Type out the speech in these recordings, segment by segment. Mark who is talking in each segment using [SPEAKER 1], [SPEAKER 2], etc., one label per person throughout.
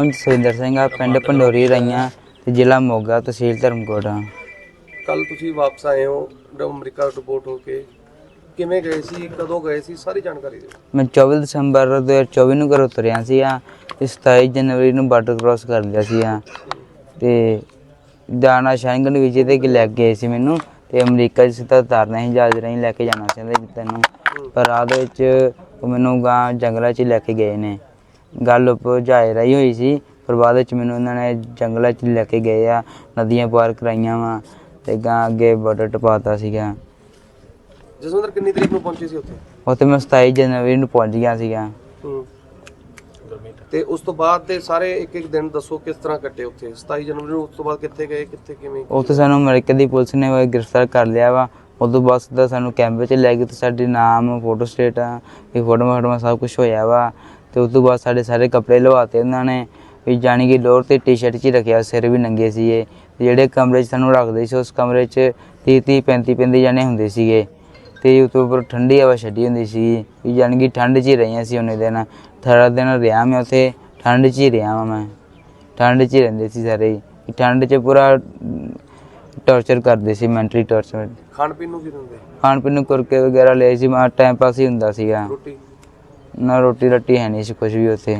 [SPEAKER 1] ਨਾਮ ਸੁਰਿੰਦਰ ਸਿੰਘ ਆ ਪਿੰਡ ਪੰਡੋਰੀ ਰਈਆਂ ਤੇ ਜ਼ਿਲ੍ਹਾ ਮੋਗਾ ਤਹਿਸੀਲ ਧਰਮਕੋਟ ਆ।
[SPEAKER 2] ਕੱਲ ਤੁਸੀਂ ਵਾਪਸ ਆਏ ਹੋ ਅਮਰੀਕਾ ਰਿਪੋਰਟ ਹੋ ਕੇ। ਕਿਵੇਂ ਗਏ ਸੀ ਕਦੋਂ ਗਏ ਸੀ ਸਾਰੀ ਜਾਣਕਾਰੀ ਦਿਓ।
[SPEAKER 1] ਮੈਂ 24 ਦਸੰਬਰ 2024 ਨੂੰ ਘਰੋਂ ਤੁਰਿਆ ਸੀ ਆ ਤੇ 27 ਜਨਵਰੀ ਨੂੰ ਬਾਰਡਰ ਕ੍ਰਾਸ ਕਰ ਲਿਆ ਸੀ ਆ ਤੇ ਜਾਣਾ ਸ਼ੈਂਗਨ ਵੀਜ਼ੇ ਤੇ ਕਿ ਲੈ ਕੇ ਗਏ ਸੀ ਮੈਨੂੰ ਤੇ ਅਮਰੀਕਾ 'ਚ ਸਿੱਧਾ ਉਤਾਰਨਾ ਸੀ ਜਹਾਜ਼ ਰਾਹੀਂ ਲੈ ਕੇ ਜਾਣਾ ਸੀ ਤੈਨੂੰ। ਪਰ ਰਾਹ ਦੇ ਵਿੱਚ ਉਹ ਮੈਨੂੰ ਗਾਂ ਜੰਗਲਾਂ 'ਚ ਲੈ ਕੇ ਗਏ ਨੇ। ਗੱਲ ਉੱਪਰ ਜਹਾਜ਼ ਰਾਹੀਂ ਹੋਈ ਸੀ ਪਰ ਬਾਅਦ ਵਿੱਚ ਮੈਨੂੰ ਉਹਨਾਂ ਨੇ ਜੰਗਲਾਂ 'ਚ ਲੈ ਕੇ ਗਏ ਆ ਨਦੀਆਂ ਪਾਰ ਕਰਾਈਆਂ ਵਾ ਤੇ ਗਾਂ ਅੱਗੇ ਬਾਰਡਰ ਟਪਾਤਾ ਸੀਗਾ।
[SPEAKER 2] ਜਸਵਿੰਦਰ ਕਿੰਨੀ ਤਰੀਕ ਨੂੰ ਪਹੁੰਚੇ ਸੀ ਉੱਥੇ?
[SPEAKER 1] ਉੱਥੇ ਮੈਂ 27 ਜਨਵਰੀ ਨੂੰ ਪਹੁੰਚ ਗਿਆ ਸੀਗਾ।
[SPEAKER 2] ਹੂੰ। ਤੇ ਉਸ ਤੋਂ ਬਾਅਦ ਦੇ ਸਾਰੇ ਇੱਕ ਇੱਕ ਦਿਨ ਦੱਸੋ ਕਿਸ ਤਰ੍ਹਾਂ ਕੱਟੇ ਉੱਥੇ? 27 ਜਨਵਰੀ ਨੂੰ ਉਸ ਤੋਂ ਬਾਅਦ ਕਿੱਥੇ ਗਏ ਕਿੱਥੇ ਕਿਵੇਂ
[SPEAKER 1] ਉੱਥੇ ਸਾਨੂੰ ਅਮਰੀਕਾ ਦੀ ਪੁਲਿਸ ਨੇ ਉਹ ਗ੍ਰਿਫਤਾਰ ਕਰ ਲਿਆ ਵਾ। ਉਦੋਂ ਬਾਅਦ ਸਿੱਧਾ ਸਾਨੂੰ ਕੈਂਪ ਵਿੱਚ ਲੈ ਗਏ ਤੇ ਸਾਡੇ ਨਾਮ ਫੋਟੋ ਸਟੇਟ ਆ ਇਹ ਫੋਟੋ ਫੋਟੋ ਸਭ ਕੁਝ ਹੋਇਆ ਵਾ। ਤੇ ਉਸ ਤੋਂ ਬਾਅਦ ਸਾਡੇ ਸਾਰੇ ਕੱਪੜੇ ਲਵਾਤੇ ਉਹਨਾਂ ਨੇ ਵੀ ਜਾਣੀ ਕਿ ਲੋਅਰ ਤੇ ਟੀ-ਸ਼ਰਟ 'ਚ ਹੀ ਰੱਖਿਆ ਸਿਰ ਵੀ ਨੰਗੇ ਸੀਗੇ। ਤੇ ਜਿਹੜੇ ਕਮਰੇ 'ਚ ਸਾਨੂੰ ਰੱਖਦੇ ਸੀ ਉਸ ਕਮਰੇ 'ਚ 30 30 35 35 ਜਣੇ ਹੁੰਦੇ ਸੀਗੇ। ਤੇ ਉਤੋਂ ਉੱਪਰ ਠੰਡੀ ਹਵਾ ਛੱਡੀ ਹੁੰਦੀ ਸੀ ਵੀ ਜਾਣੀ ਕਿ ਠੰਡ 'ਚ ਹੀ ਰਹੀਆਂ ਸੀ ਉਹਨੇ ਦਿਨ। 18 ਦਿਨ ਰਿਹਾ ਮੈਂ ਉੱਥੇ ਠੰਡ 'ਚ ਹੀ ਰਿਹਾ ਮੈਂ। ਠੰਡ 'ਚ ਹੀ ਰਹਿੰਦੇ ਸੀ ਸਾਰੇ ਠੰਡ 'ਚ ਪੂਰਾ ਟੌਰਚਰ ਕਰਦੇ ਸੀ ਮੈਂਟਲੀ ਟੌਰਚਰ।
[SPEAKER 2] ਖਾਣ ਪੀਣ ਨੂੰ ਕੀ ਦਿੰਦੇ?
[SPEAKER 1] ਖਾਣ ਪੀਣ ਨੂੰ ਕੁਰਕੇ ਵਗੈਰਾ ਲਏ ਸੀ ਮਾ ਟਾਈਮ ਪਾਸ ਹੀ ਹੁੰਦਾ ਸੀਗਾ।
[SPEAKER 2] ਰੋਟੀ?
[SPEAKER 1] ਨਾ ਰੋਟੀ ਰੱਟੀ ਹੈ ਨਹੀਂ ਸੀ ਕੁਝ ਵੀ ਉੱਥੇ।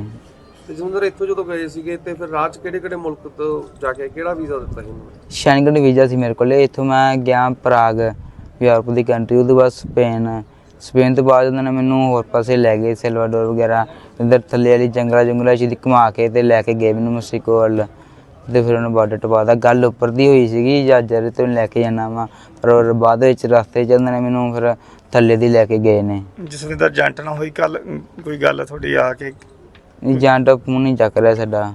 [SPEAKER 2] ਤੇ ਇੱਥੋਂ ਜਦੋਂ ਗਏ ਸੀਗੇ ਤੇ ਫਿਰ ਰਾਜ ਕਿਹੜੇ ਕਿਹੜੇ ਮੁਲਕ ਤੋਂ ਜਾ ਕੇ ਕਿਹੜਾ ਵੀਜ਼ਾ ਦਿੱਤਾ ਸੀ ਉਹਨਾਂ ਨੇ?
[SPEAKER 1] ਸ਼ੈਂਗਨ ਵੀਜ਼ਾ ਸੀ ਮੇਰੇ ਕੋਲ। ਇੱਥੋਂ ਮੈਂ ਗਿਆ ਪ੍ਰਾਗ ਯੂਰਪ ਦੀ ਕੰਟਰੀ। ਉਹਦੇ ਬਾਅਦ ਸਪੇਨ। ਸਪੇਨ ਤੋਂ ਬਾਅਦ ਉਹਨਾਂ ਨੇ ਮੈਨੂੰ ਹੋਰ ਪਾਸੇ ਲੈ ਗਏ ਸੈਲਵਾਡੋਰ ਵਗੈਰਾ। ਇੱਧਰ ਥੱਲੇ ਵਾਲੀ ਜੰਗਲਾ ਜੰਗਲਾ ਚ ਘੁਮਾ ਕੇ ਤੇ ਲੈ ਕੇ ਗਏ ਮੈਨੂੰ ਮੈਕਸੀਕੋ ਵੱਲ। ਤੇ ਫਿਰ ਉਹਨਾਂ ਬਾਰਡਰ ਟਪਾਦਾ ਗੱਲ ਉੱਪਰ ਦੀ ਹੋਈ ਸੀਗੀ ਜਹਾਜ਼ਰ ਤੋਂ ਲੈ ਕੇ ਜਾਣਾ ਵਾ ਪਰ ਉਹ ਬਾਅਦ ਵਿੱਚ ਰਸਤੇ ਚ ਉਹਨਾਂ ਨੇ ਮੈਨੂੰ ਫਿਰ ਥੱਲੇ ਦੀ ਲੈ ਕੇ ਗਏ ਨੇ।
[SPEAKER 3] ਜਸਵਿੰਦਰ ਜੰਟ ਨਾਲ ਹੋਈ ਕੱਲ ਕੋਈ ਗੱਲ ਤੁਹਾਡੀ ਆ ਕੇ?
[SPEAKER 1] ਜਾਂ ਤਾਂ ਫੋਨ ਨਹੀਂ ਚੱਕ ਰਿਹਾ ਸਾਡਾ।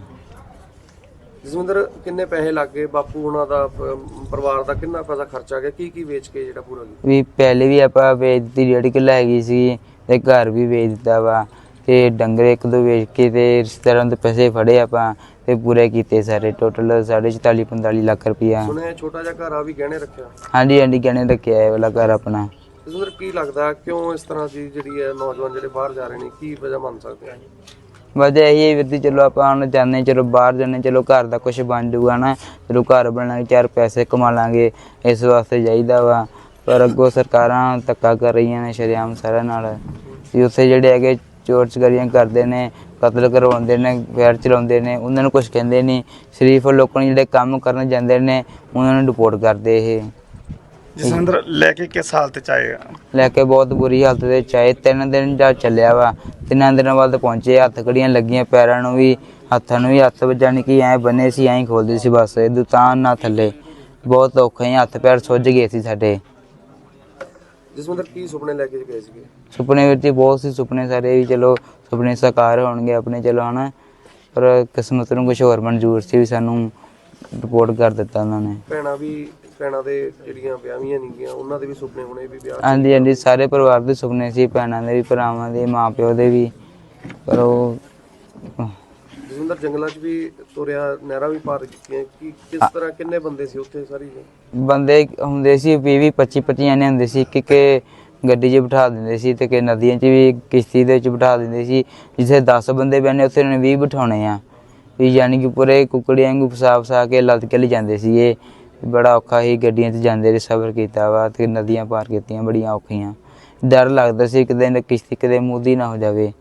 [SPEAKER 2] ਜਸਵਿੰਦਰ ਕਿੰਨੇ ਪੈਸੇ ਲੱਗੇ ਬਾਪੂ ਉਹਨਾਂ ਦਾ ਪ- ਪਰਿਵਾਰ ਦਾ ਕਿੰਨਾ ਪੈਸਾ ਖਰਚਾ ਗਿਆ? ਕੀ ਕੀ ਵੇਚ ਕੇ ਜਿਹੜਾ ਪੂਰਾ ਕੀਤਾ?
[SPEAKER 1] ਵੀ ਪਹਿਲੇ ਵੀ ਆਪਾਂ ਵੇਚ ਦਿੱਤੀ ਡੇਢ ਕਿੱਲਾ ਹੈਗੀ ਸੀ ਤੇ ਘਰ ਵੀ ਵੇਚ ਦਿੱਤਾ ਵਾ। ਤੇ ਡੰਗਰ ਇੱਕ ਦੋ ਵੇਚ ਕੇ ਤੇ ਰਿਸ਼ਤੇਦਾਰਾਂ ਤੋਂ ਪੈਸੇ ਫੜੇ ਆਪਾਂ ਤੇ ਪੂਰੇ ਕੀਤੇ ਸਾਰੇ। ਟੋਟਲ 44 45 ਲੱਖ ਰੁਪਇਆ
[SPEAKER 2] ਸੁਣਿਆ ਛੋਟਾ ਜਿਹਾ ਘਰ ਆ ਵੀ ਗਹਿਣੇ ਰੱਖਿਆ?
[SPEAKER 1] ਹਾਂਜੀ ਹਾਂਜੀ ਗਹਿਣੇ ਰੱਖਿਆ ਇਹ ਵਾਲਾ ਘਰ ਆਪਣਾ।
[SPEAKER 2] ਜਸਵਿੰਦਰ ਕੀ ਲੱਗਦਾ ਕਿਉਂ ਇਸ ਤਰ੍ਹਾਂ ਦੀ ਜਿਹੜੀ ਹੈ ਨੌਜਵਾਨ ਜਿਹੜੇ ਬਾਹਰ ਜਾ ਰਹੇ ਨੇ ਕੀ ਵਜ੍ਹਾ ਮੰਨ ਸਕਦੇ ਆ
[SPEAKER 1] ਵਜ੍ਹਾ ਇਹੀ ਹੈ ਵੀਰ ਜੀ ਚਲੋ ਆਪਾਂ ਹੁਣ ਜਾਂਦੇ ਚਲੋ ਬਾਹਰ ਜਾਂਦੇ ਚਲੋ ਘਰ ਦਾ ਕੁਝ ਬਣ ਜਾਊਗਾ ਨਾ ਚਲੋ ਘਰ ਬਣਾਂਗੇ ਚਾਰ ਪੈਸੇ ਕਮਾ ਲਾਂਗੇ ਇਸ ਵਾਸਤੇ ਚਾਹੀਦਾ ਵਾ। ਪਰ ਅੱਗੋਂ ਸਰਕਾਰਾਂ ਧੱਕਾ ਕਰ ਰਹੀਆਂ ਨੇ ਸ਼ਰੇਆਮ ਸਾਰਿਆਂ ਨਾਲ। ਵੀ ਉੱਥੇ ਜਿਹੜੇ ਹੈਗੇ ਚੋਰ ਚਕਾਰੀਆਂ ਕਰਦੇ ਨੇ ਕਤਲ ਕਰਵਾਉਂਦੇ ਨੇ ਫੈਰ ਚਲਾਉਂਦੇ ਨੇ ਉਹਨਾਂ ਨੂੰ ਕੁਝ ਕਹਿੰਦੇ ਨਹੀਂ। ਸ਼ਰੀਫ ਲੋਕਾਂ ਨੂੰ ਜਿਹੜੇ ਕੰਮ ਕਰਨ ਜਾਂਦੇ ਨੇ ਉਹਨਾਂ ਨੂੰ ਰਿਪੋਰਟ ਕਰਦੇ ਇਹ।
[SPEAKER 3] ਜਸਵਿੰਦਰ ਲੈ ਕੇ ਕਿਸ ਹਾਲਤ ਚ ਆਏ
[SPEAKER 1] ਲੈ ਕੇ ਬਹੁਤ ਬੁਰੀ ਹਾਲਤ ਦੇ ਚਾਹੇ ਤਿੰਨ ਦਿਨ ਜਾ ਚੱਲਿਆ ਵਾ। ਤਿੰਨਾਂ ਦਿਨਾਂ ਬਾਅਦ ਪਹੁੰਚੇ ਹੱਥ ਕੜੀਆਂ ਲੱਗੀਆਂ ਪੈਰਾਂ ਨੂੰ ਵੀ ਹੱਥਾਂ ਨੂੰ ਵੀ ਹੱਥ ਵੱਜਣ ਕਿ ਐ ਬੰਨੇ ਸੀ ਐਂ ਖੋਲਦੇ ਸੀ ਬਸ। ਦੁਕਾਨ ਨਾ ਥੱਲੇ। ਬਹੁਤ ਔਖੇ ਹੱਥ ਪੈਰ ਸੁੱਜ ਗਏ ਸੀ ਸਾਡੇ।
[SPEAKER 2] ਜਸਵਿੰਦਰ ਕੀ ਸੁਪਨੇ ਲੈ ਕੇ ਗਏ ਸੀਗੇ?
[SPEAKER 1] ਸੁਪਨੇ ਵਿੱਚ ਬਹੁਤ ਸੀ ਸੁਪਨੇ ਸਾਰੇ ਵੀ ਚਲੋ ਸੁਪਨੇ ਸਾਕਾਰ ਹੋਣਗੇ ਆਪਣੇ ਚਲੋ ਹਨਾ। ਪਰ ਕਿਸਮਤ ਨੂੰ ਕੁਝ ਹੋਰ ਮਨਜ਼ੂਰ ਸੀ ਵੀ ਸਾਨੂੰ ਰਿਪੋਰਟ ਕਰ ਦਿੱਤਾ ਉਹਨਾਂ ਨੇ।
[SPEAKER 2] ਭੈਣਾਂ ਵੀ ਭੈਣਾਂ ਦੇ ਜਿਹੜੀਆਂ ਵਿਆਹੀਆਂ ਨਹੀਂ ਗਈਆਂ ਉਹਨਾਂ ਦੇ ਵੀ ਸੁਪਨੇ ਹੋਣੇ ਵੀ ਵਿਆਹ
[SPEAKER 1] ਹਾਂਜੀ ਹਾਂਜੀ ਸਾਰੇ ਪਰਿਵਾਰ ਦੇ ਸੁਪਨੇ ਸੀ ਭੈਣਾਂ ਦੇ ਵੀ ਭਰਾਵਾਂ ਦੇ ਮਾਪਿਓ ਦੇ ਵੀ। ਪਰ ਉਹ
[SPEAKER 2] ਜਸਵਿੰਦਰ ਜੰਗਲਾਂ 'ਚ ਵੀ ਤੁਰਿਆ ਨਹਿਰਾਂ ਵੀ ਪਾਰ ਕੀਤੀਆਂ ਕੀ ਕਿਸ ਤਰ੍ਹਾਂ ਕਿੰਨੇ ਬੰਦੇ ਸੀ ਉੱਥੇ ਸਾਰੀ
[SPEAKER 1] ਬੰਦੇ ਹੁੰਦੇ ਸੀ 20 20 25 25 ਜਣੇ ਹੁੰਦੇ ਸੀ ਕਿ ਕਿ ਗੱਡੀ 'ਚ ਬਿਠਾ ਦਿੰਦੇ ਸੀ ਤੇ ਕਿ ਨਦੀਆਂ 'ਚ ਵੀ ਕਿਸ਼ਤੀ ਦੇ ਵਿੱਚ ਬਿਠਾ ਦਿੰਦੇ ਸੀ ਜਿੱਥੇ 10 ਬੰਦੇ ਬੈਠੇ ਉੱਥੇ ਉਹਨੇ 20 ਬਿਠਾਉਣੇ ਆ। ਵੀ ਯਾਨੀ ਕਿ ਪੂਰੇ ਕੁਕੜੀਆਂ ਵਾਂਗੂ ਫਸਾ ਫਸਾ ਕੇ ਲੱਦ ਕੇ ਲੈ ਜਾਂਦੇ ਸੀ ਇਹ ਬੜਾ ਔਖਾ ਹੀ ਗੱਡੀਆਂ 'ਚ ਜਾਂਦੇ ਰਹੇ ਸਬਰ ਕੀਤਾ ਵਾ ਤੇ ਨਦੀਆਂ ਪਾਰ ਕੀਤੀਆਂ ਬੜੀਆਂ ਔਖੀਆਂ। ਡਰ ਲੱਗਦਾ ਸੀ ਕਿਤੇ ਨਾ ਕਿਸ਼ਤੀ ਕਿਤੇ ਮੂਦੀ ਨਾ ਹੋ ਜਾਵੇ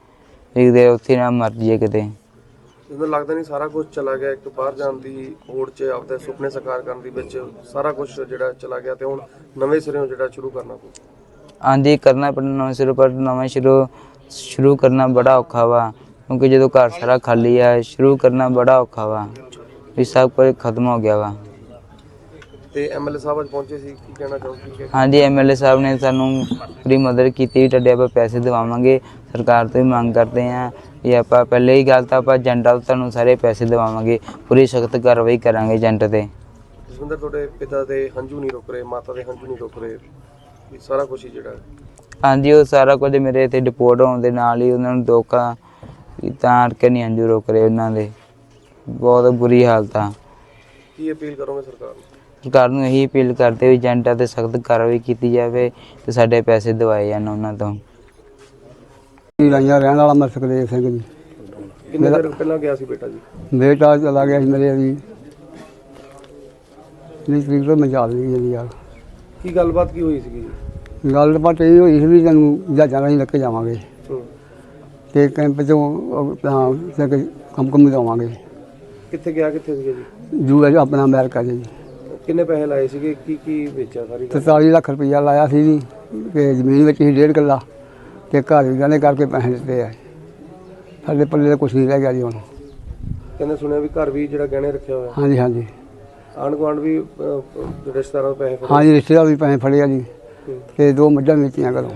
[SPEAKER 1] ਵੀ ਕਿਤੇ ਉੱਥੇ ਨਾ ਮਰ ਜਾਈਏ ਕਿਤੇ।
[SPEAKER 2] ਜਦੋਂ ਲੱਗਦਾ ਨਹੀਂ ਸਾਰਾ ਕੁਝ ਚਲਾ ਗਿਆ। ਇੱਕ ਬਾਹਰ ਜਾਣ ਦੀ ਹੋੜ 'ਚ ਆਪਦੇ ਸੁਪਨੇ ਸਾਕਾਰ ਕਰਨ ਦੀ ਵਿੱਚ ਸਾਰਾ ਕੁਝ ਜਿਹੜਾ ਚਲਾ ਗਿਆ ਤੇ ਹੁਣ ਨਵੇਂ ਸਿਰਿਓਂ ਜਿਹੜਾ ਸ਼ੁਰੂ ਕਰਨਾ ਪਊ।
[SPEAKER 1] ਹਾਂਜੀ ਕਰਨਾ ਪੈਣਾ ਨਵਾਂ ਸ਼ੁਰੂ ਪਰ ਨਵਾਂ ਸ਼ੁਰੂ ਸ਼ੁਰੂ ਕਰਨਾ ਬੜਾ ਔਖਾ ਵਾ। ਕਿਉਂਕਿ ਜਦੋਂ ਘਰ ਸਾਰਾ ਖਾਲੀ ਆ ਸ਼ੁਰੂ ਕਰਨਾ ਬੜਾ ਔਖਾ ਵਾ। ਵੀ ਸਭ ਕੁਝ ਖਤਮ ਹੋ ਗਿਆ ਵਾ।
[SPEAKER 2] ਤੇ ਐਮਐਲਏ ਸਾਹਿਬ ਅੱਜ ਪਹੁੰਚੇ ਸੀ ਕੀ ਕਹਿਣਾ ਚਾਹੋਗੇ?
[SPEAKER 1] ਹਾਂਜੀ ਐਮਐਲਏ ਸਾਹਿਬ ਨੇ ਸਾਨੂੰ ਪੂਰੀ ਮਦਦ ਕੀਤੀ ਤੁਹਾਡੇ ਆਪਾਂ ਪੈਸੇ ਦਿਵਾਵਾਂਗੇ। ਸਰਕਾਰ ਤੋਂ ਵੀ ਮੰਗ ਕਰਦੇ ਆ ਵੀ ਆਪਾਂ ਪਹਿਲੇ ਹੀ ਗੱਲ ਤਾਂ ਆਪਾਂ ਏਜੰਟਾਂ ਤੋਂ ਤੁਹਾਨੂੰ ਸਾਰੇ ਪੈਸੇ ਦਿਵਾਵਾਂਗੇ ਪੂਰੀ ਸਖਤ ਕਾਰਵਾਈ ਕਰਾਂਗੇ ਏਜੰਟ ਤੇ।
[SPEAKER 2] ਜਸਵਿੰਦਰ ਤੁਹਾਡੇ ਪਿਤਾ ਦੇ ਹੰਝੂ ਨਹੀਂ ਰੁਕ ਰਹੇ ਮਾਤਾ ਦੇ ਹੰਝੂ ਨਹੀਂ ਰੁਕ ਰਹੇ ਇਹ ਸਾਰਾ ਕੁਝ ਹੀ ਜਿਹੜਾ
[SPEAKER 1] ਹਾਂਜੀ ਉਹ ਸਾਰਾ ਕੁਝ ਮੇਰੇ ਇੱਥੇ ਡਿਪੋਰਟ ਹੋਣ ਦੇ ਨਾਲ ਹੀ ਉਹਨਾਂ ਨੂੰ ਵੀ ਤਾਂ ਕਰਕੇ ਨਹੀਂ ਅੰਜੂ ਰੁਕ ਰਹੇ ਉਹਨਾਂ ਦੇ। ਬਹੁਤ ਬੁਰੀ ਹਾਲਤ ਆ।
[SPEAKER 2] ਕੀ ਅਪੀਲ ਕਰੋਗੇ ਸਰਕਾਰ ਨੂੰ?
[SPEAKER 1] ਸਰਕਾਰ ਨੂੰ ਇਹੀ ਅਪੀਲ ਕਰਦੇ ਵੀ ਏਜੰਟਾਂ ਤੇ ਸਖਤ ਕਾਰਵਾਈ ਕੀਤੀ ਜਾਵੇ ਤੇ ਸਾਡੇ ਪੈਸੇ ਦਿਵਾਏ ਜਾਣ ਉਹਨਾਂ ਤੋਂ।
[SPEAKER 4] ਲਾਈਆਂ ਰਹਿਣ ਵਾਲਾ ਮੈਂ ਸੁਖਦੇਵ ਸਿੰਘ ਜੀ।
[SPEAKER 2] ਕਿੰਨੇ ਦਿਨ ਪਹਿਲਾਂ ਗਿਆ ਸੀ ਬੇਟਾ ਜੀ?
[SPEAKER 4] ਬੇਟਾ ਚਲਾ ਗਿਆ ਸੀ ਮੇਰੇ ਵੀ। ਨਹੀਂ ਤਰੀਕ ਤੋਂ ਮੈਂ ਯਾਦ ਨਹੀਂ ਜੀ ਯਾਰ।
[SPEAKER 2] ਕੀ ਗੱਲਬਾਤ ਕੀ ਹੋਈ ਸੀਗੀ ਜੀ?
[SPEAKER 4] ਗੱਲ ਬਾਤ ਇਹ ਹੋਈ ਸੀ ਵੀ ਤੈਨੂੰ ਜਹਾਜ਼ਾਂ ਰਾਹੀਂ ਲੈ ਕੇ ਜਾਵਾਂਗੇ। ਤੇ ਕੈਂਪ ਚੋਂ ਤੇ ਕੰਮ ਕੰਮ ਜਾਵਾਂਗੇ
[SPEAKER 2] ਕਿੱਥੇ ਗਿਆ ਕਿੱਥੇ ਸੀਗੇ ਜੀ?
[SPEAKER 4] ਜੂ ਹੈ ਆਪਣਾ ਅਮਰੀਕਾ ਜੀ।
[SPEAKER 2] ਕਿੰਨੇ ਪੈਸੇ ਲਾਏ ਸੀਗੇ? ਕੀ ਕੀ ਵੇਚਿਆ ਸਾਰੀ ਗੱਲ?
[SPEAKER 4] 43 ਲੱਖ ਰੁਪਈਆ ਲਾਇਆ ਸੀ ਜੀ। ਤੇ ਜ਼ਮੀਨ ਵਿੱਚ ਹੀ ਡੇਢ ਕਿੱਲਾ। ਤੇ ਘਰ ਵੀ ਗਾਣੇ ਕਰਕੇ ਪੈਸੇ ਦਿੱਤੇ ਆ। ਸਾਡੇ ਪੱਲੇ ਦਾ ਕੁਛ ਨਹੀਂ ਰਹਿ ਗਿਆ ਜੀ ਹੁਣ।
[SPEAKER 2] ਕਹਿੰਦੇ ਸੁਣਿਆ ਵੀ ਘਰ ਵੀ ਜਿਹੜਾ ਗਹਿਣੇ ਰੱਖਿਆ ਹੋਇਆ।
[SPEAKER 4] ਹਾਂਜੀ ਹਾਂਜੀ।
[SPEAKER 2] ਆਂਢ ਗੁਆਂਢ ਵੀ ਅਹ, ਰਿਸ਼ਤੇਦਾਰਾਂ ਤੋਂ ਪੈਸੇ ਫੜੇ?
[SPEAKER 4] ਹਾਂਜੀ ਰਿਸ਼ਤੇਦਾਰ ਵੀ ਪੈਸੇ ਫੜੇ ਆ ਜੀ। ਤੇ ਦੋ ਮੱਝਾਂ ਵੇਚੀਆਂ ਘਰੋਂ।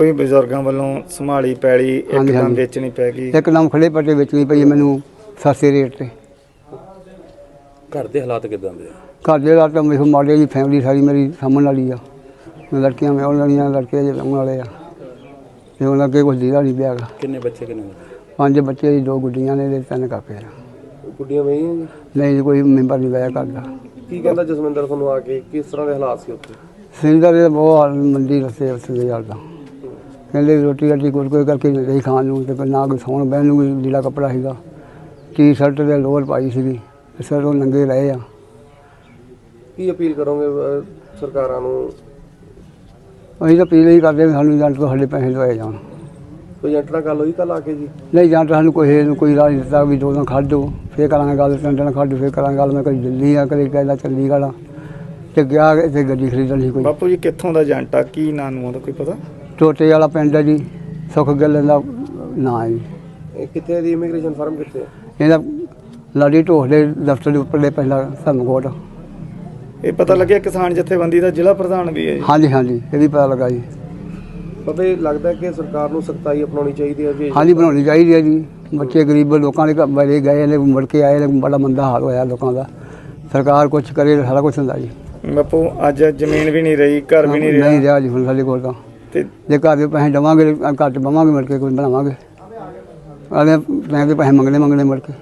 [SPEAKER 3] ਜੀ ਬਜ਼ੁਰਗਾਂ ਵੱਲੋਂ ਸੰਭਾਲੀ ਪੈਲੀ
[SPEAKER 4] ਹਾਂਜੀ,
[SPEAKER 3] ਇੱਕਦਮ
[SPEAKER 4] ਹਾਂਜੀ।
[SPEAKER 3] ਵੇਚਣੀ ਪੈ ਗਈ।
[SPEAKER 4] ਇੱਕ ਨਾਮ ਖੜੇ ਪੱਟੇ ਵੇਚਣੀ ਪਈ ਮੈਨੂੰ ਸਸਤੇ ਰੇਟ ਤੇ।
[SPEAKER 5] ਘਰ ਦੇ ਹਾਲਾਤ ਕਿਦਾਂ ਦੇ ਆ?
[SPEAKER 4] ਘਰ ਦੇ ਨਾਲ ਤਾਂ ਮੇਰੇ ਮਾੜੇ ਦੀ ਫੈਮਿਲੀ ਸਾਰੀ ਮੇਰੀ ਸਾਹਮਣ ਵਾਲੀ ਆ। ਲੜਕੀਆਂ ਮੈਂ ਉਹਨਾਂ ਦੀਆਂ ਲੜਕੇ ਜੇ ਸਾਹਮਣ ਵਾਲੇ ਆ। ਤੇ ਉਹਨਾਂ ਅੱਗੇ ਕੁਝ ਦੀਦਾ ਨਹੀਂ ਪਿਆ।
[SPEAKER 5] ਕਿੰਨੇ ਬੱਚੇ ਕਿੰਨੇ ਨੇ?
[SPEAKER 4] ਪੰਜ ਬੱਚੇ ਜੀ ਦੋ ਗੁੱਡੀਆਂ ਨੇ ਤੇ ਤਿੰਨ ਕਾਕੇ ਆ
[SPEAKER 2] ਗੁੱਡੀਆਂ ਵਹੀਆਂ ਜੀ
[SPEAKER 4] ਨਹੀਂ ਜੀ, ਕੋਈ ਮੈਂਬਰ ਨਹੀਂ ਵਿਆਹ ਕਰਦਾ
[SPEAKER 2] ਕੀ ਕਹਿੰਦਾ ਜਸਵਿੰਦਰ ਤੁਹਾਨੂੰ ਆ ਕੇ? ਕਿਸ ਤਰ੍ਹਾਂ ਦੇ ਹਾਲਾਤ ਸੀ ਉੱਥੇ?
[SPEAKER 4] ਸਿੰਦਰ ਦੇ ਬਹੁਤ ਹਾਲ ਮੰਦੀ ਰਸਤੇ ਉਸ ਦੇ ਹਾਲ ਦਾ। ਕਹਿੰਦੇ ਵੀ ਰੋਟੀ ਰਾਟੀ ਕੋਈ ਕੋਈ ਕਰਕੇ ਨਹੀਂ ਰਹੀ ਖਾਣ ਨੂੰ ਤੇ ਕੋਈ ਨਾ ਕੋਈ ਸੌਣ ਬਹਿਣ ਨੂੰ ਕੋਈ ਲੀੜਾ ਕੱਪੜਾ ਸੀਗਾ। ਟੀ ਸ਼ਰਟ ਤੇ ਲੋਅਰ ਪਾਈ ਸੀਗੀ ਸਿਰ ਉਹ ਨੰਗੇ ਰਹੇ ਆ।
[SPEAKER 2] ਕੀ ਅਪੀਲ ਕਰੋਗੇ ਅਹ, ਸਰਕਾਰਾਂ ਨੂੰ?
[SPEAKER 4] ਅਸੀਂ ਤਾਂ ਪੀਲੇ ਹੀ ਕਰਦੇ ਵੀ ਸਾਨੂੰ ਜੰਟ ਤੋਂ ਸਾਡੇ ਪੈਸੇ ਲਵਾਏ ਜਾਣ।
[SPEAKER 2] ਕੋਈ ਏਜੰਟ ਨਾਲ ਗੱਲ ਹੋਈ ਕੱਲ ਆ ਕੇ ਜੀ?
[SPEAKER 4] ਨਹੀਂ ਜਾਂ ਤਾਂ ਸਾਨੂੰ ਕੋਈ ਨੂੰ ਕੋਈ ਨਹੀਂ ਦਿੱਤਾ ਵੀ ਦੋ ਦਿਨ ਖੜ ਜਾਓ ਫੇਰ ਕਰਾਂਗੇ ਗੱਲ ਤਿੰਨ ਦਿਨ ਖੜ ਜਾਓ ਫੇਰ ਕਰਾਂਗੇ ਗੱਲ। ਮੈਂ ਕਦੀ ਦਿੱਲੀ ਆ ਕਦੇ ਕਹਿੰਦਾ ਚੰਡੀਗੜ੍ਹ ਆ। ਤੇ ਗਿਆ ਤੇ ਗੱਡੀ ਖਰੀਦਣ ਸੀ ਕੋਈ।
[SPEAKER 3] ਬਾਪੂ ਜੀ ਕਿੱਥੋਂ ਦਾ ਏਜੰਟ ਆ? ਕੀ ਨਾਂ ਨੂੰ ਉਹਦਾ ਕੋਈ ਪਤਾ?
[SPEAKER 4] ਟੋਟੇ ਵਾਲਾ ਪਿੰਡ ਹੈ ਜੀ ਸੁੱਖ ਗੱਲ ਦਾ ਨਾਂ ਹੈ ਜੀ।
[SPEAKER 2] ਇਹ ਕਿੱਥੇ ਦੀ ਇਮੀਗ੍ਰੇਸ਼ਨ ਫਰਮ ਕਿੱਥੇ ਹੈ
[SPEAKER 4] ਇਹਦਾ ਲਾਡੀ ਢੋਹ ਦੇ ਦਫ਼ਤਰ ਦੇ ਉੱਪਰਲੇ ਪਹਿਲਾ ਧਰਮਕੋਟ।
[SPEAKER 3] ਇਹ ਪਤਾ ਲੱਗਿਆ ਕਿਸਾਨ ਜਥੇਬੰਦੀ ਦਾ ਜ਼ਿਲ੍ਹਾ ਪ੍ਰਧਾਨ ਵੀ ਹੈ ਜੀ।
[SPEAKER 4] ਹਾਂਜੀ ਹਾਂਜੀ ਇਹ ਵੀ ਪਤਾ ਲੱਗਾ ਜੀ।
[SPEAKER 2] ਪਤਾ ਇਹ ਲੱਗਦਾ ਕਿ ਸਰਕਾਰ ਨੂੰ ਸਖਤਾਈ ਅਪਣਾਉਣੀ ਚਾਹੀਦੀ ਹੈ ਵੀ
[SPEAKER 4] ਹਾਂਜੀ ਬਣਾਉਣੀ ਚਾਹੀਦੀ ਹੈ ਜੀ। ਬੱਚੇ ਗਰੀਬ ਲੋਕਾਂ ਦੇ ਘਰ ਬੜੇ ਗਏ ਨੇ ਮੁੜ ਕੇ ਆਏ ਨੇ ਬੜਾ ਮੰਦਾ ਹਾਲ ਹੋਇਆ ਲੋਕਾਂ ਦਾ। ਸਰਕਾਰ ਕੁਝ ਕਰੇ ਸਾਰਾ ਕੁਝ ਹੁੰਦਾ ਜੀ।
[SPEAKER 3] ਬਾਪੂ ਅੱਜ ਜ਼ਮੀਨ ਵੀ ਨਹੀਂ ਰਹੀ ਘਰ ਵੀ ਨਹੀਂ
[SPEAKER 4] ਨਹੀਂ
[SPEAKER 3] ਰਿਹਾ।
[SPEAKER 4] ਰਿਹਾ ਜੀ ਹੁਣ ਸਾਡੇ ਕੋਲ ਤਾਂ।
[SPEAKER 3] ਤੇ
[SPEAKER 4] ਜੇ ਘਰ ਦੇ ਪੈਸੇ ਦੇਵਾਂਗੇ ਘਰ ਚ ਬਵਾਂਗੇ ਮੁੜ ਕੇ ਕੋਈ ਬਣਾਵਾਂਗੇ। ਆਲੇ ਟਾਈਮ ਦੇ ਪੈਸੇ ਮੰਗਣੇ ਮੰਗਣੇ ਮੁੜ ਕੇ।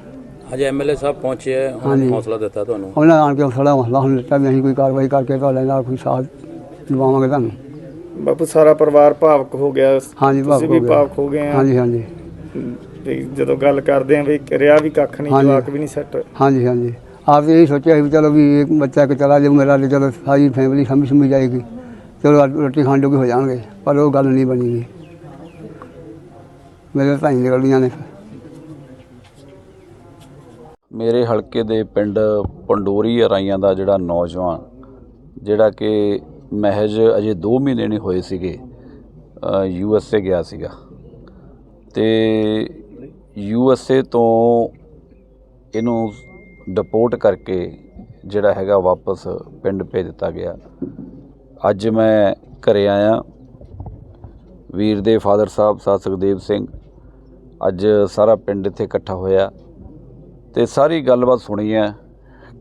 [SPEAKER 5] ਹਜੇ ਐਮਐਲਏ ਸਾਹਿਬ ਪਹੁੰਚੇ ਆ ਉਹਨਾਂ
[SPEAKER 4] ਹਾਂਜੀ।
[SPEAKER 5] ਨੇ ਹੌਸਲਾ ਦਿੱਤਾ ਤੁਹਾਨੂੰ।
[SPEAKER 4] ਉਹਨਾਂ ਆਣ ਕੇ ਹੌਸਲਾ ਹੌਸਲਾ ਹੁਣ ਦਿੱਤਾ ਵੀ ਅਸੀਂ ਕੋਈ ਕਾਰਵਾਈ ਕਰਕੇ ਤੁਹਾਡੇ ਨਾਲ ਕੋਈ ਸਾਥ ਦਵਾਵਾਂਗੇ ਤੁਹਾਨੂੰ।
[SPEAKER 3] ਬਾਪੂ ਸਾਰਾ ਪਰਿਵਾਰ ਭਾਵਕ ਹੋ ਗਿਆ।
[SPEAKER 4] ਹਾਂਜੀ ਭਾਵ
[SPEAKER 3] ਤੁਸੀਂ ਵੀ ਭਾਵਕ ਹੋ ਗਏ ਆ।
[SPEAKER 4] ਹਾਂਜੀ ਹਾਂਜੀ।
[SPEAKER 3] ਤੇ ਜਦੋਂ ਗੱਲ ਕਰਦੇ ਆ ਵੀ ਰਿਹਾ ਵੀ ਕੱਖ ਨਹੀਂ
[SPEAKER 4] ਹਾਂਜੀ।
[SPEAKER 3] ਜਵਾਕ ਵੀ ਨਹੀਂ ਸੈੱਟ
[SPEAKER 4] ਹਾਂਜੀ ਹਾਂਜੀ। ਆਪ ਇਹ ਸੋਚਿਆ ਸੀ ਵੀ ਚਲੋ ਵੀ ਇੱਕ ਬੱਚਾ ਕਿ ਚਲਾ ਜਾਊ ਮੇਰਾ ਤੇ ਚਲੋ ਸਾਰੀ ਫੈਮਿਲੀ ਸਮਝ ਸਮਝ ਜਾਏਗੀ। ਚਲੋ ਅੱਜ ਰੋਟੀ ਖਾਣ ਜੋਗੇ ਹੋ ਜਾਣਗੇ ਪਰ ਉਹ ਗੱਲ ਨਹੀਂ ਬਣੀ ਜੀ। ਮੇਰੇ ਤਾਂ ਹੀ ਨਿਕਲੀਆਂ ਨੇ।
[SPEAKER 6] ਮੇਰੇ ਹਲਕੇ ਦੇ ਪਿੰਡ ਪੰਡੋਰੀ ਅਰਾਈਆਂ ਦਾ ਜਿਹੜਾ ਨੌਜਵਾਨ, ਜਿਹੜਾ ਕਿ ਮਹਿਜ ਅਜੇ 2 ਮਹੀਨੇ ਨਹੀਂ ਹੋਏ ਸੀਗੇ ਯੂ ਐਸ ਏ ਗਿਆ ਸੀਗਾ। ਤੇ ਯੂ ਐਸ ਏ ਤੋਂ ਇਹਨੂੰ ਡਿਪੋਰਟ ਕਰਕੇ ਜਿਹੜਾ ਹੈਗਾ ਵਾਪਸ ਪਿੰਡ ਭੇਜ ਦਿੱਤਾ ਗਿਆ। ਅੱਜ ਮੈਂ ਘਰੇ ਆਇਆ। ਵੀਰ ਦੇ ਫਾਦਰ ਸਾਹਿਬ ਸਾਧ ਸੁਖਦੇਵ ਸਿੰਘ। ਅੱਜ ਸਾਰਾ ਪਿੰਡ ਇੱਥੇ ਇਕੱਠਾ ਹੋਇਆ। ਤੇ ਸਾਰੀ ਗੱਲਬਾਤ ਸੁਣੀ ਹੈ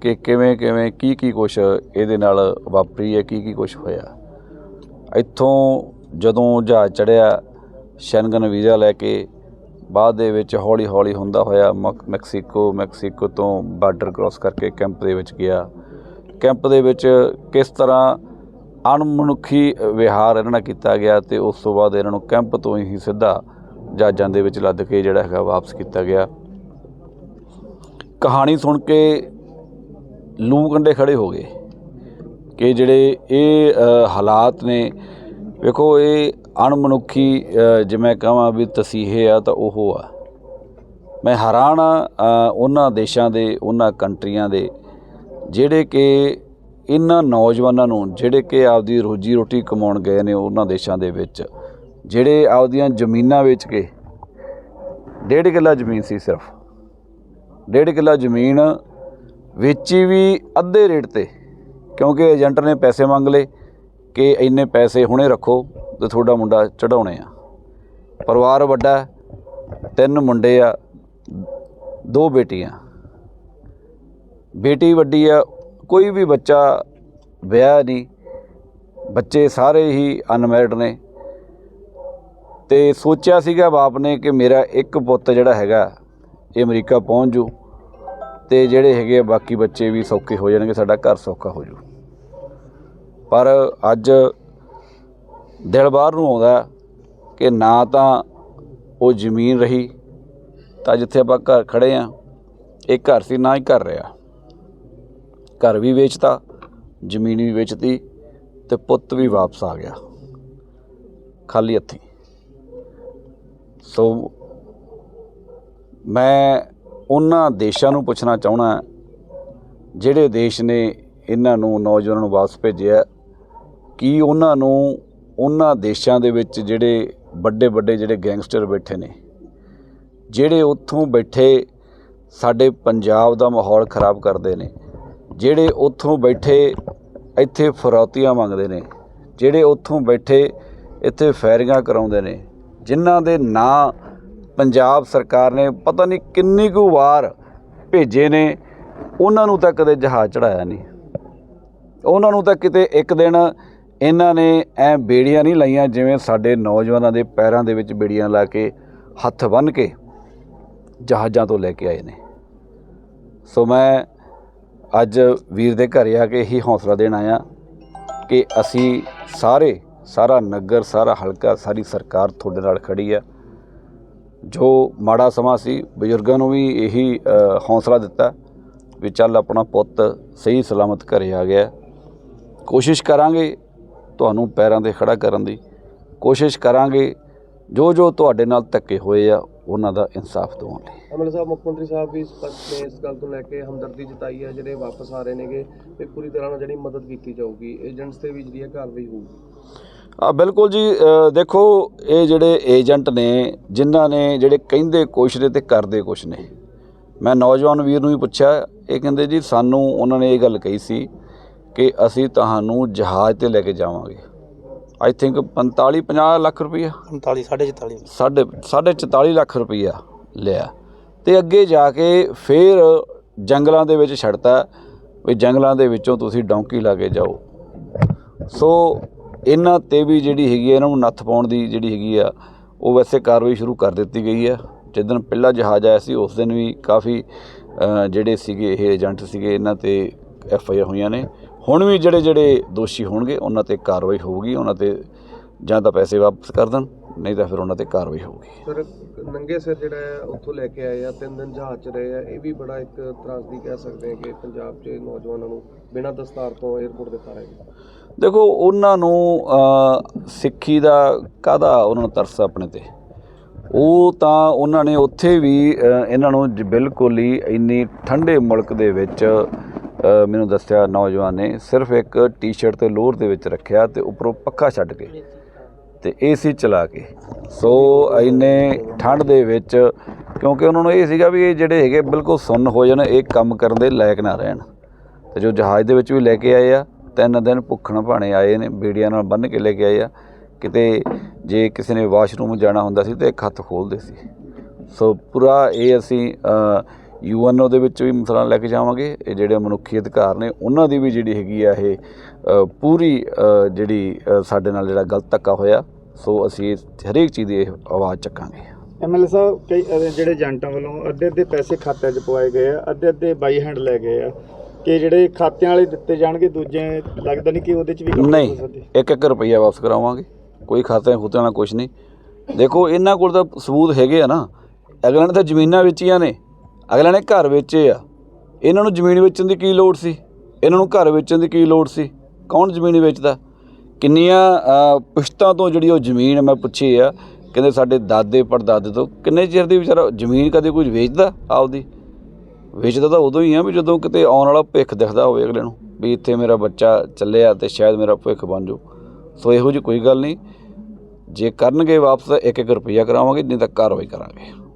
[SPEAKER 6] ਕਿ ਕਿਵੇਂ ਕਿਵੇਂ ਕੀ ਕੀ ਕੁਛ ਇਹਦੇ ਨਾਲ ਵਾਪਰੀ ਹੈ, ਕੀ ਕੀ ਕੁਛ ਹੋਇਆ। ਇੱਥੋਂ ਜਦੋਂ ਜਹਾਜ਼ ਚੜਿਆ, ਸ਼ੈਨਗਨ ਵੀਜ਼ਾ ਲੈ ਕੇ ਬਾਅਦ ਦੇ ਵਿੱਚ ਹੌਲੀ ਹੌਲੀ ਹੁੰਦਾ ਹੋਇਆ ਮਕ- ਮੈਕਸੀਕੋ ਮੈਕਸੀਕੋ ਤੋਂ ਬਾਰਡਰ ਕ੍ਰਾਸ ਕਰਕੇ ਕੈਂਪ ਦੇ ਵਿੱਚ ਗਿਆ। ਕੈਂਪ ਦੇ ਵਿੱਚ ਕਿਸ ਤਰ੍ਹਾਂ ਅਣਮਨੁੱਖੀ ਵਿਹਾਰ ਇਹਨਾਂ ਨਾਲ ਕੀਤਾ ਗਿਆ ਤੇ ਉਸ ਤੋਂ ਬਾਅਦ ਇਹਨਾਂ ਨੂੰ ਕੈਂਪ ਤੋਂ ਹੀ ਸਿੱਧਾ ਜਹਾਜ਼ਾਂ ਦੇ ਵਿੱਚ ਲੱਦ ਕੇ ਜਿਹੜਾ ਹੈਗਾ ਵਾਪਸ ਕੀਤਾ ਗਿਆ। ਕਹਾਣੀ ਸੁਣ ਕੇ ਲੂ ਕੰਡੇ ਖੜੇ ਹੋ ਗਏ ਕਿ ਜਿਹੜੇ ਇਹ ਹਾਲਾਤ ਨੇ ਵੇਖੋ ਇਹ ਅਣਮਨੁੱਖੀ ਅ, ਜਿਵੇਂ ਕਹਾਂ ਵੀ ਤਸੀਹੇ ਆ ਤਾਂ ਉਹ ਆ। ਮੈਂ ਹੈਰਾਨ ਆ ਉਹਨਾਂ ਦੇਸ਼ਾਂ ਦੇ ਉਹਨਾਂ ਕੰਟਰੀਆਂ ਦੇ ਜਿਹੜੇ ਕਿ ਇਹਨਾਂ ਨੌਜਵਾਨਾਂ ਨੂੰ ਜਿਹੜੇ ਕਿ ਆਪਦੀ ਰੋਜੀ ਰੋਟੀ ਕਮਾਉਣ ਗਏ ਨੇ ਉਹਨਾਂ ਦੇਸ਼ਾਂ ਦੇ ਵਿੱਚ ਜਿਹੜੇ ਆਪਦੀਆਂ ਜ਼ਮੀਨਾਂ ਵੇਚ ਕੇ ਡੇਢ ਕਿੱਲਾ ਜ਼ਮੀਨ ਸੀ ਸਿਰਫ। ਡੇਢ ਕਿੱਲਾ ਜ਼ਮੀਨ ਵੇਚੀ ਵੀ ਅੱਧੇ ਰੇਟ ਤੇ, ਕਿਉਂਕਿ ਏਜੰਟ ਨੇ ਪੈਸੇ ਮੰਗ ਲਏ ਕਿ ਇੰਨੇ ਪੈਸੇ ਹੁਣੇ ਰੱਖੋ ਤੇ ਤੁਹਾਡਾ ਮੁੰਡਾ ਚੜਾਉਣੇ ਆ। ਪਰਿਵਾਰ ਵੱਡਾ ਤਿੰਨ ਮੁੰਡੇ ਆ, ਦੋ ਬੇਟੀਆਂ। ਬੇਟੀ ਵੱਡੀ ਆ, ਕੋਈ ਵੀ ਬੱਚਾ ਵਿਆਹ ਨਹੀਂ, ਬੱਚੇ ਸਾਰੇ ਹੀ ਅਨਮੈਰਿਡ ਨੇ। ਤੇ ਸੋਚਿਆ ਸੀਗਾ ਬਾਪ ਨੇ ਕਿ ਮੇਰਾ ਇੱਕ ਪੁੱਤ ਜਿਹੜਾ ਹੈਗਾ ਇਹ ਅਮਰੀਕਾ ਪਹੁੰਚ ਜੂ ਤੇ ਜਿਹੜੇ ਹੈਗੇ ਆ ਬਾਕੀ ਬੱਚੇ ਵੀ ਸੌਖੇ ਹੋ ਜਾਣਗੇ, ਸਾਡਾ ਘਰ ਸੌਖਾ ਹੋ ਜੂ। ਪਰ ਅੱਜ ਦਿਲ ਬਾਹਰ ਨੂੰ ਆਉਂਦਾ ਕਿ ਨਾ ਤਾਂ ਉਹ ਜ਼ਮੀਨ ਰਹੀ, ਤਾਂ ਜਿੱਥੇ ਆਪਾਂ ਘਰ ਖੜੇ ਆ, ਇਹ ਘਰ ਸੀ, ਨਾ ਹੀ ਘਰ ਰਿਹਾ। ਘਰ ਵੀ ਵੇਚਤਾ, ਜ਼ਮੀਨ ਵੀ ਵੇਚਤੀ ਤੇ ਪੁੱਤ ਵੀ ਵਾਪਸ ਆ ਗਿਆ। ਖਾਲੀ ਹੱਥੀਂ। ਸੋ ਮੈਂ ਉਹਨਾਂ ਦੇਸ਼ਾਂ ਨੂੰ ਪੁੱਛਣਾ ਚਾਹੁੰਦਾ ਜਿਹੜੇ ਦੇਸ਼ ਨੇ ਇਹਨਾਂ ਨੂੰ ਨੌਜਵਾਨਾਂ ਨੂੰ ਵਾਪਸ ਭੇਜਿਆ ਕੀ ਉਹਨਾਂ ਨੂੰ ਉਹਨਾਂ ਦੇਸ਼ਾਂ ਦੇ ਵਿੱਚ ਜਿਹੜੇ ਵੱਡੇ ਵੱਡੇ ਜਿਹੜੇ ਗੈਂਗਸਟਰ ਬੈਠੇ ਨੇ, ਜਿਹੜੇ ਉੱਥੋਂ ਬੈਠੇ ਸਾਡੇ ਪੰਜਾਬ ਦਾ ਮਾਹੌਲ ਖਰਾਬ ਕਰਦੇ ਨੇ, ਜਿਹੜੇ ਉੱਥੋਂ ਬੈਠੇ ਇੱਥੇ ਫਰੌਤੀਆਂ ਮੰਗਦੇ ਨੇ, ਜਿਹੜੇ ਉੱਥੋਂ ਬੈਠੇ ਇੱਥੇ ਫੈਰਿੰਗਾਂ ਕਰਾਉਂਦੇ ਨੇ, ਜਿਨ੍ਹਾਂ ਦੇ ਨਾਂ ਪੰਜਾਬ ਸਰਕਾਰ ਨੇ ਪਤਾ ਨਹੀਂ ਕਿੰਨੀ ਕੁ ਵਾਰ ਭੇਜੇ ਨੇ, ਉਹਨਾਂ ਨੂੰ ਤਾਂ ਕਦੇ ਜਹਾਜ਼ ਚੜਾਇਆ ਨਹੀਂ। ਉਹਨਾਂ ਨੂੰ ਤਾਂ ਕਿਤੇ ਇੱਕ ਦਿਨ ਇਹਨਾਂ ਨੇ ਐ ਬੇੜੀਆਂ ਨਹੀਂ ਲਾਈਆਂ, ਜਿਵੇਂ ਸਾਡੇ ਨੌਜਵਾਨਾਂ ਦੇ ਪੈਰਾਂ ਦੇ ਵਿੱਚ ਬੇੜੀਆਂ ਲਾ ਕੇ ਹੱਥ ਬੰਨ੍ਹ ਕੇ ਜਹਾਜ਼ਾਂ ਤੋਂ ਲੈ ਕੇ ਆਏ ਨੇ। ਸੋ ਮੈਂ ਅੱਜ ਵੀਰ ਦੇ ਘਰ ਆ ਕੇ ਇਹੀ ਹੌਸਲਾ ਦੇਣ ਆਇਆ ਕਿ ਅਸੀਂ ਸਾਰੇ, ਸਾਰਾ ਨਗਰ, ਸਾਰਾ ਹਲਕਾ, ਸਾਰੀ ਸਰਕਾਰ ਤੁਹਾਡੇ ਨਾਲ ਖੜੀ ਆ। ਜੋ ਮਾੜਾ ਸਮਾਂ ਸੀ ਬਜ਼ੁਰਗਾਂ ਨੂੰ ਵੀ ਇਹੀ ਅ, ਹੌਸਲਾ ਦਿੱਤਾ ਵੀ ਚੱਲ ਆਪਣਾ ਪੁੱਤ ਸਹੀ ਸਲਾਮਤ ਘਰੇ ਆ ਗਿਆ। ਕੋਸ਼ਿਸ਼ ਕਰਾਂਗੇ ਤੁਹਾਨੂੰ ਪੈਰਾਂ ਤੇ ਖੜਾ ਕਰਨ ਦੀ। ਕੋਸ਼ਿਸ਼ ਕਰਾਂਗੇ ਜੋ ਜੋ ਤੁਹਾਡੇ ਨਾਲ ਧੱਕੇ ਹੋਏ ਆ ਉਹਨਾਂ ਦਾ ਇਨਸਾਫ ਦਿਵਾਉਣ ਲਈ।
[SPEAKER 2] ਐਮਐਲਏ ਸਾਹਿਬ ਮੁੱਖ ਮੰਤਰੀ ਸਾਹਿਬ ਵੀ ਨੇ ਇਸ ਗੱਲ ਤੋਂ ਲੈ ਕੇ ਹਮਦਰਦੀ ਜਤਾਈ ਹੈ ਜਿਹੜੇ ਵਾਪਸ ਆ ਰਹੇ ਨੇਗੇ ਤੇ ਪੂਰੀ ਤਰ੍ਹਾਂ ਨਾਲ ਜਿਹੜੀ ਮਦਦ ਕੀਤੀ ਜਾਊਗੀ ਏਜੰਟਸ ਤੇ ਵੀ ਜਿਹੜੀ ਹੈ ਕਾਰਵਾਈ ਹੋਊਗੀ।
[SPEAKER 6] ਆ ਬਿਲਕੁਲ ਜੀ ਦੇਖੋ ਇਹ ਜਿਹੜੇ ਏਜੰਟ ਨੇ ਜਿਨ੍ਹਾਂ ਨੇ ਜਿਹੜੇ ਕਹਿੰਦੇ ਕੁਛ ਨੇ ਤੇ ਕਰਦੇ ਕੁਛ ਨੇ। ਮੈਂ ਨੌਜਵਾਨ ਵੀਰ ਨੂੰ ਵੀ ਪੁੱਛਿਆ ਇਹ ਕਹਿੰਦੇ ਜੀ ਸਾਨੂੰ ਉਹਨਾਂ ਨੇ ਇਹ ਗੱਲ ਕਹੀ ਸੀ ਕਿ ਅਸੀਂ ਤੁਹਾਨੂੰ ਜਹਾਜ਼ ਤੇ ਲੈ ਕੇ ਜਾਵਾਂਗੇ। ਆਈ ਥਿੰਕ 45 50 ਲੱਖ ਰੁਪਈਆ।
[SPEAKER 3] 39 44
[SPEAKER 6] ਸਾਢੇ ਸਾਢੇ 44 ਲੱਖ ਰੁਪਈਆ ਲਿਆ। ਤੇ ਅੱਗੇ ਜਾ ਕੇ ਫਿਰ ਜੰਗਲਾਂ ਦੇ ਵਿੱਚ ਛੱਡਤਾ ਵੀ ਜੰਗਲਾਂ ਦੇ ਵਿੱਚੋਂ ਤੁਸੀਂ ਡੌਂਕੀ ਲਾ ਕੇ ਜਾਓ। ਸੋ ਇਹਨਾਂ ਤੇ ਵੀ ਜਿਹੜੀ ਹੈਗੀ ਆ, ਇਹਨਾਂ ਨੂੰ ਨੱਥ ਪਾਉਣ ਦੀ ਜਿਹੜੀ ਹੈਗੀ ਆ, ਉਹ ਵੈਸੇ ਕਾਰਵਾਈ ਸ਼ੁਰੂ ਕਰ ਦਿੱਤੀ ਗਈ ਆ। ਜਿੱਦਣ ਪਹਿਲਾ ਜਹਾਜ਼ ਆਇਆ ਸੀ, ਉਸ ਦਿਨ ਵੀ ਕਾਫੀ ਜਿਹੜੇ ਸੀਗੇ, ਇਹ ਏਜੰਟ ਸੀਗੇ, ਇਹਨਾਂ ਤੇ ਐਫ ਆਈ ਆਰ ਹੋਈਆਂ ਨੇ। ਹੁਣ ਵੀ ਜਿਹੜੇ ਜਿਹੜੇ ਦੋਸ਼ੀ ਹੋਣਗੇ, ਉਹਨਾਂ ਤੇ ਕਾਰਵਾਈ ਹੋਊਗੀ, ਉਹਨਾਂ ਤੇ ਜਾਂ ਤਾਂ ਪੈਸੇ ਵਾਪਸ ਕਰ ਦੇਣ। ਨਹੀਂ ਤਾਂ ਫਿਰ ਉਹਨਾਂ ਤੇ ਕਾਰਵਾਈ ਹੋਊਗੀ।
[SPEAKER 2] ਸਰ ਨੰਗੇ ਸਿਰ ਜਿਹੜਾ ਹੈ ਉੱਥੋਂ ਲੈ ਕੇ ਆਏ ਆ ਤਿੰਨ ਦਿਨ ਜਹਾਜ਼ 'ਚ ਰਹੇ ਆ। ਇਹ ਵੀ ਬੜਾ ਇੱਕ ਤਰਾਸਦੀ ਕਹਿ ਸਕਦੇ ਹਾਂ ਕਿ ਪੰਜਾਬ 'ਚ ਨੌਜਵਾਨਾਂ ਨੂੰ ਬਿਨਾਂ ਦਸਤਾਰ ਤੋਂ 에ਅਰਪੋਰਟ ਤੇ ਉਤਾਰਿਆ ਗਿਆ
[SPEAKER 6] ਦੇਖੋ ਉਹਨਾਂ ਨੂੰ ਸਿੱਖੀ ਦਾ ਕਾਹਦਾ ਉਹਨਾਂ ਨੂੰ ਤਰਸ ਆ ਆਪਣੇ ਤੇ? ਉਹ ਤਾਂ ਉਹਨਾਂ ਨੇ ਉੱਥੇ ਵੀ ਇਹਨਾਂ ਨੂੰ ਬਿਲਕੁਲ ਹੀ ਇੰਨੀ ਠੰਡੇ ਮੁਲਕ ਦੇ ਵਿੱਚ ਮੈਨੂੰ ਦੱਸਿਆ ਨੌਜਵਾਨ ਨੇ ਸਿਰਫ ਇੱਕ ਟੀ-ਸ਼ਰਟ ਤੇ ਲੋਅਰ ਦੇ ਵਿੱਚ ਰੱਖਿਆ ਤੇ ਉੱਪਰੋਂ ਪੱਖਾ ਛੱਡ ਕੇ। ਤੇ ਏਸੀ ਚਲਾ ਕੇ। ਸੋ ਇੰਨੇ ਠੰਡ ਦੇ ਵਿੱਚ, ਕਿਉਂਕਿ ਉਹਨਾਂ ਨੂੰ ਇਹ ਸੀਗਾ ਵੀ ਇਹ ਜਿਹੜੇ ਹੈਗੇ ਬਿਲਕੁਲ ਸੁੰਨ ਹੋ ਜਾਣ, ਇਹ ਕੰਮ ਕਰਨ ਦੇ ਲਾਇਕ ਨਾ ਰਹਿਣ। ਤੇ ਜੋ ਜਹਾਜ਼ ਦੇ ਵਿੱਚ ਵੀ ਲੈ ਕੇ ਆਏ ਆ, ਤਿੰਨ ਦਿਨ ਭੁੱਖਣ ਭਾਣੇ ਆਏ ਨੇ, ਬੀੜੀਆਂ ਨਾਲ ਬੰਨ੍ਹ ਕੇ ਲੈ ਕੇ ਆਏ ਆ। ਕਿਤੇ ਜੇ ਕਿਸੇ ਨੇ ਵਾਸ਼ਰੂਮ ਜਾਣਾ ਹੁੰਦਾ ਸੀ ਤੇ ਇੱਕ ਹੱਥ ਖੋਲਦੇ ਸੀ। ਸੋ ਪੂਰਾ ਇਹ ਅਸੀਂ ਯੂਐਨਓ ਦੇ ਵਿੱਚ ਵੀ ਮਸਲਾ ਲੈ ਕੇ ਜਾਵਾਂਗੇ। ਇਹ ਜਿਹੜੇ ਮਨੁੱਖੀ ਅਧਿਕਾਰ ਨੇ, ਉਹਨਾਂ ਦੀ ਵੀ ਜਿਹੜੀ ਹੈਗੀ ਆ ਇਹ ਪੂਰੀ ਜਿਹੜੀ ਸਾਡੇ ਨਾਲ ਜਿਹੜਾ ਗਲਤ ਧੱਕਾ ਹੋਇਆ ਸੋ ਅਸੀਂ ਹਰੇਕ ਚੀਜ਼ ਦੀ ਆਵਾਜ਼ ਚੱਕਾਂਗੇ।
[SPEAKER 3] ਐਮਐਲਏ ਸਾਹਿਬ ਕਈ ਜਿਹੜੇ ਏਜੰਟਾਂ ਵੱਲੋਂ ਅੱਧੇ ਅੱਧੇ ਪੈਸੇ ਖਾਤਿਆਂ 'ਚ ਪਵਾਏ ਗਏ ਆ ਅੱਧੇ ਅੱਧੇ ਬਾਈ ਹੈਂਡ ਲੈ ਗਏ ਆ ਕਿ ਜਿਹੜੇ ਖਾਤਿਆਂ ਵਾਲੇ ਦਿੱਤੇ ਜਾਣਗੇ ਦੂਜੇ ਲੱਗਦਾ ਨਹੀਂ ਕਿ ਉਹਦੇ 'ਚ ਵੀ
[SPEAKER 6] ਨਹੀਂ ਇੱਕ ਇੱਕ ਰੁਪਈਆ ਵਾਪਸ ਕਰਾਵਾਂਗੇ ਕੋਈ ਖਾਤੇ ਖੁੱਤਿਆਂ ਨਾਲ ਕੁਝ ਨਹੀਂ। ਦੇਖੋ ਇਹਨਾਂ ਕੋਲ ਤਾਂ ਸਬੂਤ ਹੈਗੇ ਆ ਨਾ ਅਗਲਿਆਂ ਨੇ ਤਾਂ ਜ਼ਮੀਨਾਂ ਵੇਚੀਆਂ ਨੇ ਅਗਲਿਆਂ ਨੇ ਘਰ ਵੇਚੇ ਆ। ਇਹਨਾਂ ਨੂੰ ਜ਼ਮੀਨ ਵੇਚਣ ਦੀ ਕੀ ਲੋੜ ਸੀ? ਇਹਨਾਂ ਨੂੰ ਘਰ ਵੇਚਣ ਦੀ ਕੀ ਲੋੜ ਸੀ? ਕੌਣ ਜ਼ਮੀਨ ਵੇਚਦਾ? ਕਿੰਨੀਆਂ ਅ, ਪੁਸ਼ਤਾਂ ਤੋਂ ਜਿਹੜੀ ਉਹ ਜ਼ਮੀਨ ਮੈਂ ਪੁੱਛੀ ਆ ਕਹਿੰਦੇ ਸਾਡੇ ਦਾਦੇ ਪੜਦਾਦੇ ਤੋਂ ਕਿੰਨੇ ਚਿਰ ਦੀ ਵਿਚਾਰਾ ਜ਼ਮੀਨ ਕਦੇ ਕੁਝ ਵੇਚਦਾ ਆਪਦੀ? ਵੇਚਦਾ ਤਾਂ ਉਦੋਂ ਹੀ ਆ ਵੀ ਜਦੋਂ ਕਿਤੇ ਆਉਣ ਵਾਲਾ ਭਿੱਖ ਦਿਖਦਾ ਹੋਵੇ ਅਗਲੇ ਨੂੰ ਵੀ ਇੱਥੇ ਮੇਰਾ ਬੱਚਾ ਚੱਲਿਆ ਤੇ ਸ਼ਾਇਦ ਮੇਰਾ ਭਵਿੱਖ ਬਣ ਜਾਊ। ਸੋ ਇਹੋ ਜਿਹੀ ਕੋਈ ਗੱਲ ਨਹੀਂ। ਜੇ ਕਰਨਗੇ ਵਾਪਸ ਇੱਕ ਇੱਕ ਰੁਪਈਆ ਕਰਾਵਾਂਗੇ ਨਹੀਂ ਤਾਂ ਕਾਰਵਾਈ ਕਰਾਂਗੇ।